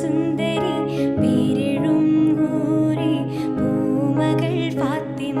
സുന്ദരി പേരിഴും ഊരി പൂമകൾ ഫാത്തിമ.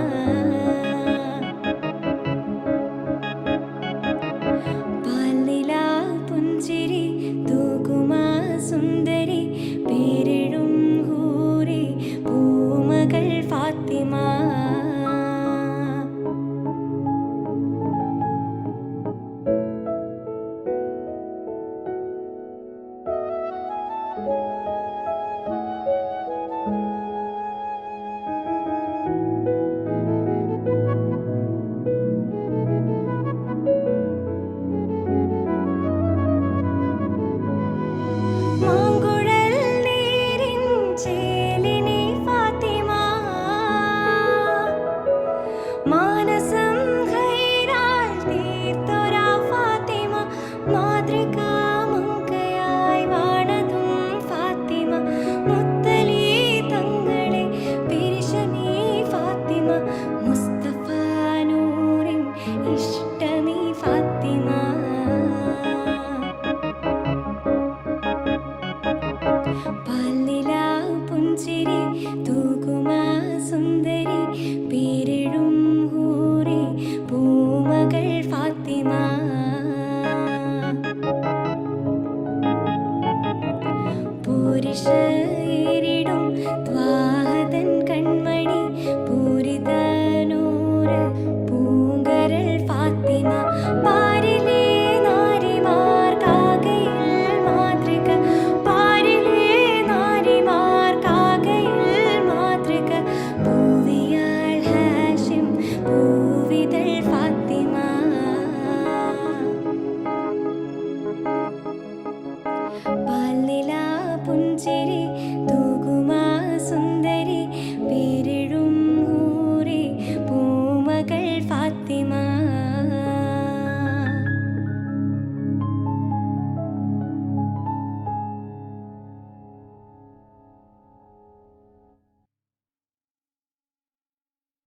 സുന്ദരി പേരിടും ഹൂരി പൂമകൾ ഫാത്തിമ. കുരിശേരിടും ദ്വാഹതൻ കൺമ